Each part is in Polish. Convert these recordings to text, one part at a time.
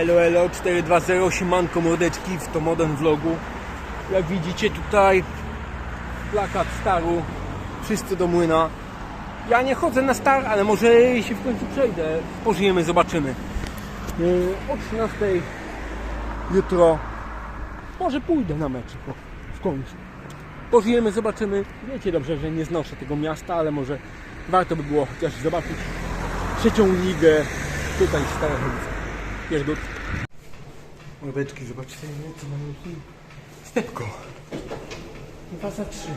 Elo Elo 420 Siemanko mordeczki w to modern vlogu. Jak widzicie tutaj plakat staru Wszyscy do młyna. Ja nie chodzę na star, ale może się w końcu przejdę. Pożyjemy, zobaczymy. O 13 jutro. Może pójdę na mecz w końcu. Pożyjemy, zobaczymy. Wiecie dobrze, że nie znoszę tego miasta, ale może warto by było chociaż zobaczyć trzecią ligę tutaj w Starachowice. Pierdut. Mordeczki, zobaczcie, co mamy tu. Stepko. Faza 3.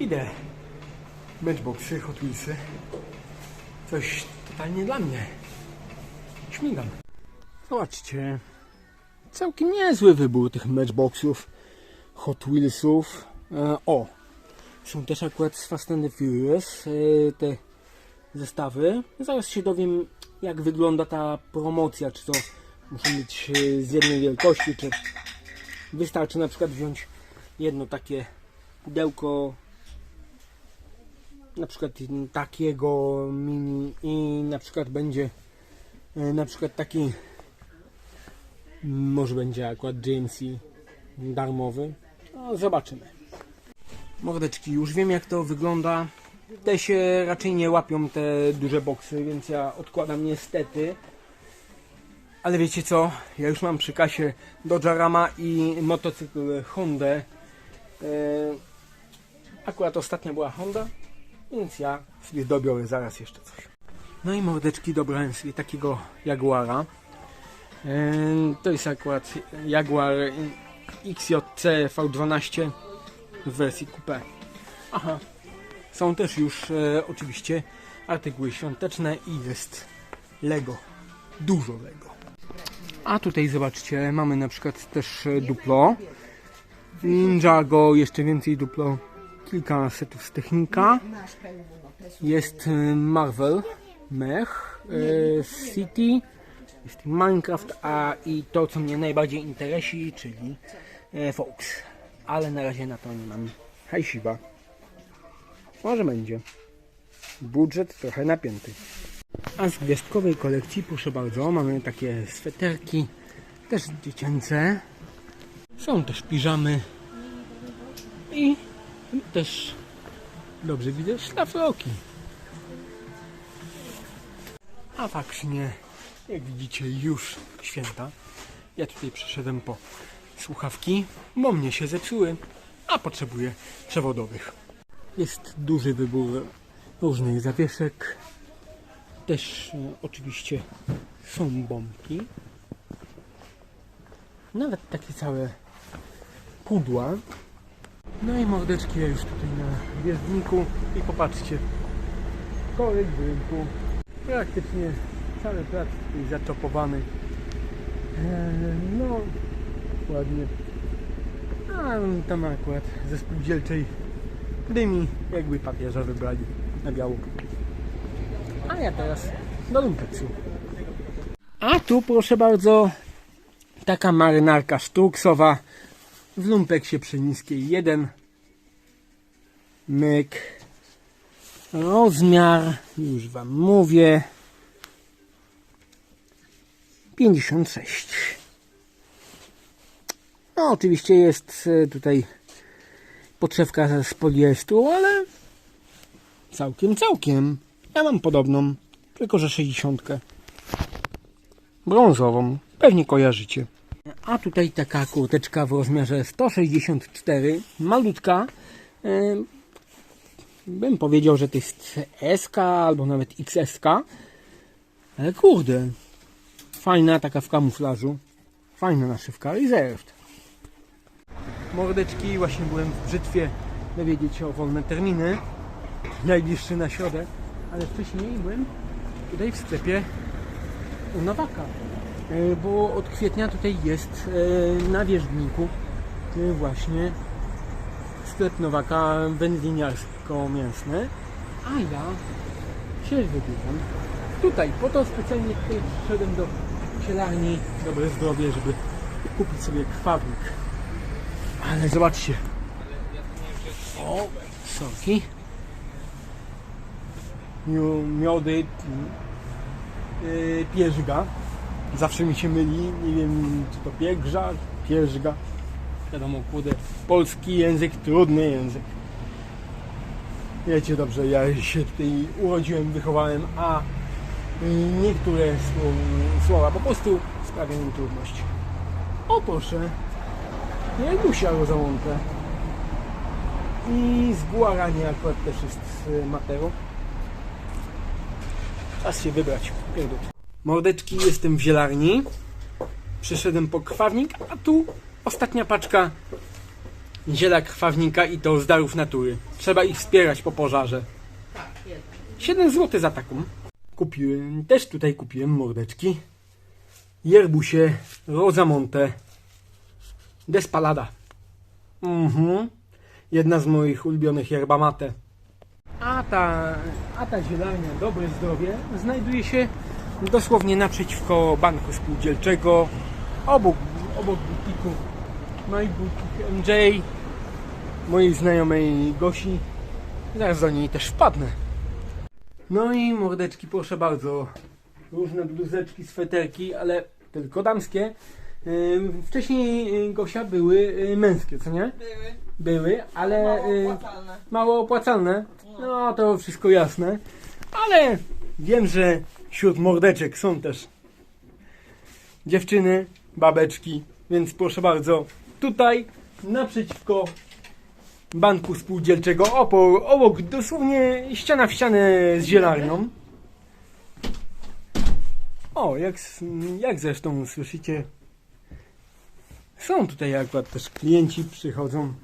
Idę. Matchboxy, Hot Wheelsy. Coś totalnie dla mnie. Śmigam. Zobaczcie. Całkiem niezły wybór tych matchboxów. Hot Wheelsów. E, o. Są też akurat z Fast and the Furious. E, te zestawy. Zaraz się dowiem, jak wygląda ta promocja. Czy to muszą być e, z jednej wielkości, czy wystarczy na przykład wziąć jedno takie pudełko na przykład takiego mini i na przykład będzie e, na przykład taki może będzie akurat GMC darmowy. No, zobaczymy. Mordeczki już wiem jak to wygląda te się raczej nie łapią te duże boksy, więc ja odkładam niestety. Ale wiecie co? Ja już mam przy kasie Dodge Rama i motocykl Honda. E, akurat ostatnia była Honda, więc ja sobie dobiorę zaraz jeszcze coś. No i mordeczki dobrałem sobie takiego Jaguara. E, to jest akurat Jaguar XJC V12 w wersji coupe. Aha, są też już e, oczywiście artykuły świąteczne i jest Lego. Dużo Lego. A tutaj zobaczcie, mamy na przykład też e, Duplo. Ninjago, jeszcze więcej Duplo. Kilka setów z Technika. Jest e, Marvel, Mech, e, City, jest Minecraft, a i to co mnie najbardziej interesi, czyli e, Fox. Ale na razie na to nie mam hajsiwa. Może będzie. Budżet trochę napięty. A z gwiazdkowej kolekcji, proszę bardzo, mamy takie sweterki, też dziecięce. Są też piżamy i też, dobrze widzę, szlafroki. A faktycznie, jak widzicie, już święta. Ja tutaj przyszedłem po słuchawki, bo mnie się zepsuły, a potrzebuję przewodowych. Jest duży wybór różnych zawieszek. Też e, oczywiście są bombki. Nawet takie całe pudła. No i mordeczki ja już tutaj na wjezdniku i popatrzcie. Korek w rynku. Praktycznie cały plac tutaj zaczopowany. Eee, no, ładnie. A tam akurat ze spółdzielczej dymi, jakby papieża wybrali na biało. A ja teraz do lumpeksu. A tu proszę bardzo taka marynarka sztuksowa. W lumpeksie przy niskiej 1 myk. Rozmiar już wam mówię. 56 no oczywiście jest e, tutaj podszewka z poliestru, ale całkiem, całkiem. Ja mam podobną, tylko że 60. Brązową, pewnie kojarzycie. A tutaj taka kurteczka w rozmiarze 164, malutka. Bym powiedział, że to jest SK albo nawet XSK. Ale kurde, fajna taka w kamuflażu. Fajna naszywka Reserved. Mordeczki, właśnie byłem w brzytwie dowiedzieć się o wolne terminy. Najbliższy na środę, ale wcześniej byłem tutaj w sklepie u Nowaka. E, Bo od kwietnia tutaj jest e, na wierzbniku e, właśnie sklep Nowaka wędliniarsko-mięsny. A ja się wybieram tutaj. Po to specjalnie tutaj przyszedłem do cielarni Dobre Zdrowie, żeby kupić sobie krwawnik. Zobaczcie. O, soki. Miu- Miody yy, pierzga. Zawsze mi się myli, nie wiem czy to piegrza, pierzga. Wiadomo, kurde, polski język, trudny język. Wiecie dobrze, ja się tutaj urodziłem, wychowałem, a niektóre sło- słowa po prostu sprawiają mi trudność. O proszę, Jegusia rozałąkę. I z guarani akurat też jest y, matero. Czas się wybrać. Mordeczki, jestem w zielarni. Przyszedłem po krwawnik, a tu ostatnia paczka ziela krwawnika i to z darów natury. Trzeba ich wspierać po pożarze. 7 zł za taką. Kupiłem, też tutaj kupiłem mordeczki. Jerbusie, Rozamonte, Despalada. Mhm. Jedna z moich ulubionych yerba mate. A ta, a ta zielarnia Dobre Zdrowie znajduje się dosłownie naprzeciwko banku spółdzielczego, obok, obok butiku My Boutique MJ, mojej znajomej Gosi. Zaraz do niej też wpadnę. No i mordeczki, proszę bardzo. Różne bluzeczki, sweterki, ale tylko damskie. Wcześniej y, Gosia były y, męskie, co nie? Były. Były, ale Mało y, opłacalne. mało opłacalne. No to wszystko jasne. Ale wiem, że wśród mordeczek są też dziewczyny, babeczki, więc proszę bardzo, tutaj naprzeciwko banku spółdzielczego, obok, obok dosłownie ściana w ścianę z zielarnią. O, jak, jak zresztą słyszycie, są tutaj akurat też klienci, przychodzą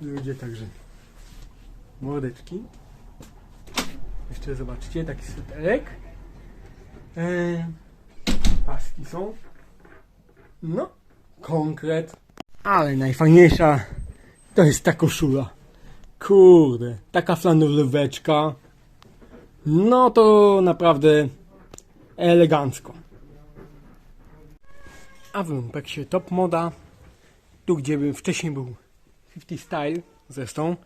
ludzie, także mordeczki. Jeszcze zobaczcie, taki sweterek. E, paski są. No, konkret. Ale najfajniejsza to jest ta koszula. Kurde, taka flanelóweczka. No to naprawdę elegancko. A w Lumpeksie Top Moda, tu gdzie bym wcześniej był 50 Style zresztą,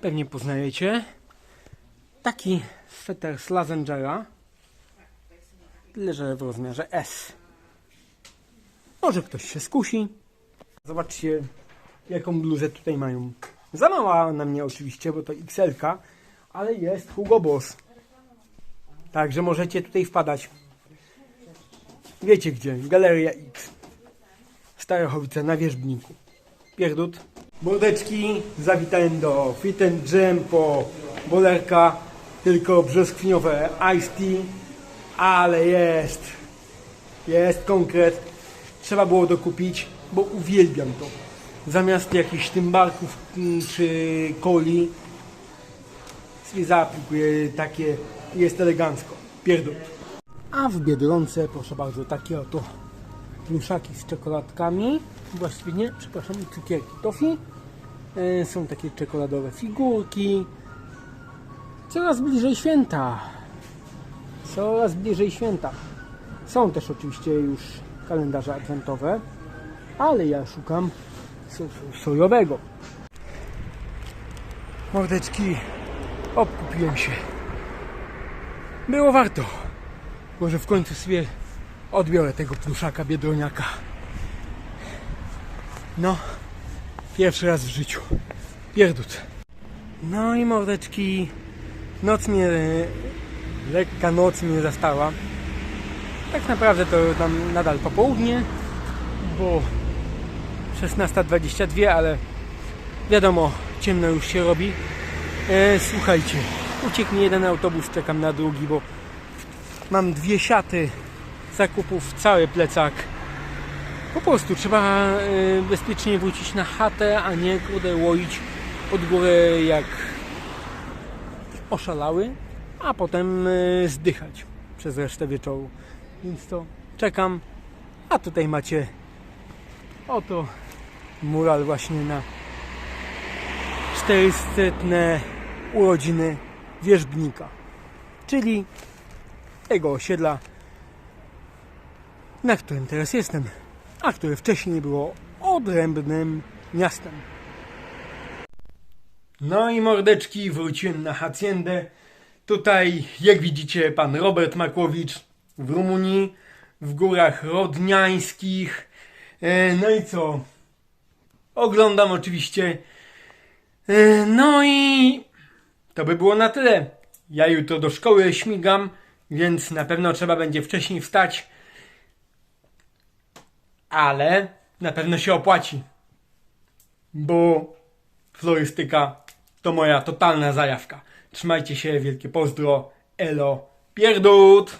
pewnie poznajecie. Taki sweter z Lazengera, tyle że w rozmiarze S. Może ktoś się skusi. Zobaczcie, jaką bluzę tutaj mają. Za mała na mnie oczywiście, bo to XL, ale jest Hugo Boss. Także możecie tutaj wpadać. Wiecie gdzie? Galeria X. Starochowice na wierzbniku. Pierdut. Mordeczki, zawitałem do Fit and Jam po bolerka, tylko brzoskwiniowe Ice Tea, ale jest, jest konkret. Trzeba było dokupić, bo uwielbiam to. Zamiast jakichś tymbarków mm, czy coli, zaaplikuję takie, jest elegancko. Pierdut. A w Biedronce, proszę bardzo, takie oto pluszaki z czekoladkami. Właściwie nie, przepraszam, cukierki tofi. E, Są takie czekoladowe figurki. Coraz bliżej święta. Coraz bliżej święta. Są też oczywiście już kalendarze adwentowe, ale ja szukam sojowego. Mordeczki, obkupiłem się. Było warto. Może w końcu sobie odbiorę tego pluszaka biedroniaka. No, pierwszy raz w życiu. Pierdut. No i mordeczki, noc mnie, lekka noc mnie zastała. Tak naprawdę to tam nadal popołudnie, bo 16.22, ale wiadomo, ciemno już się robi. E, słuchajcie, uciekł mi jeden autobus, czekam na drugi, bo mam dwie siaty zakupów, cały plecak. Po prostu trzeba y, bezpiecznie wrócić na chatę, a nie kurde łoić pod górę jak oszalały, a potem y, zdychać przez resztę wieczoru. Więc to czekam, a tutaj macie oto mural właśnie na 400 urodziny wierzbnika, czyli tego osiedla, na którym teraz jestem, a które wcześniej było odrębnym miastem. No i mordeczki, wróciłem na Haciendę. Tutaj, jak widzicie, pan Robert Makłowicz w Rumunii w górach rodniańskich. E, No i co? Oglądam oczywiście. E, No i to by było na tyle. Ja jutro do szkoły śmigam, więc na pewno trzeba będzie wcześniej wstać. Ale na pewno się opłaci. Bo florystyka to moja totalna zajawka. Trzymajcie się, wielkie pozdro, elo, pierdut!